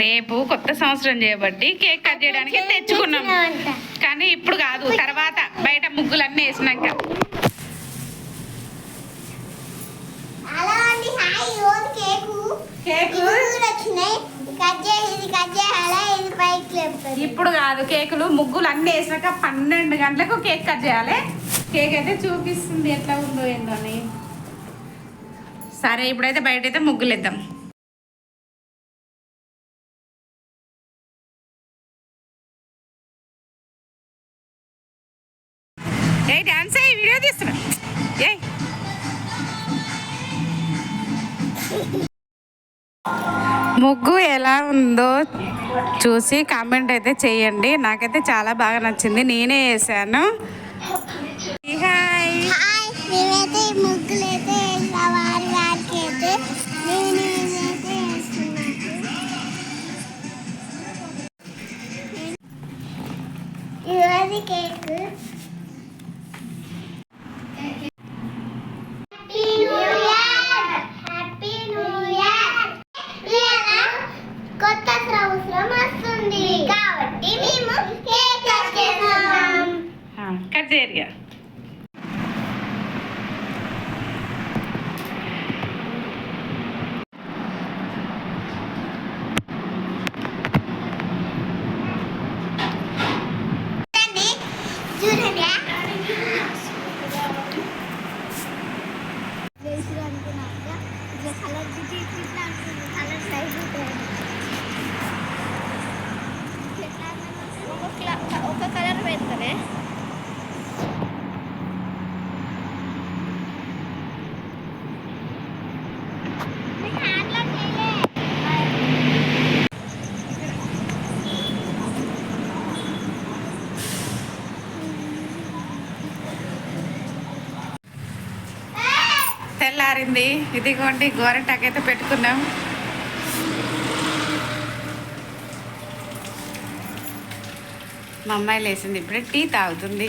రేపు కొత్త సంవత్సరం చేయబట్టి కేక్ కట్ చేయడానికి తెచ్చుకున్నాం. కానీ ఇప్పుడు కాదు తర్వాత బయట ముగ్గులన్నీ వేసినాక. ఇప్పుడు కాదు కేకులు ముగ్గులు అన్నీ వేసినాక పన్నెండు గంటలకు కేక్ కట్ చేయాలి. కేక్ అయితే చూపిస్తుంది ఎట్లా ఉందో ఏందో అని. సరే ఇప్పుడైతే బయట అయితే ముగ్గులు ఏ డాన్స్ అయ్యి వీడియో తీస్తున్నా. ఏ. ముగ్గు ఎలా ఉందో చూసి కామెంట్ అయితే చేయండి. నాకైతే చాలా బాగా నచ్చింది. నేనే వేసాను. Hi కట్ చేయరుగా చూడండి చూడండి వేసుడు అనుకున్నాక ఇట్లా కలర్ చుట్టి ఇట్లా అనుకున్నాను కలర్ సైజ్ తెల్లారింది. ఇదిగోండి గోరెంటాకైతే పెట్టుకున్నాం. మా అమ్మాయి లేచింది. ఇప్పుడే టీ తాగుతుంది.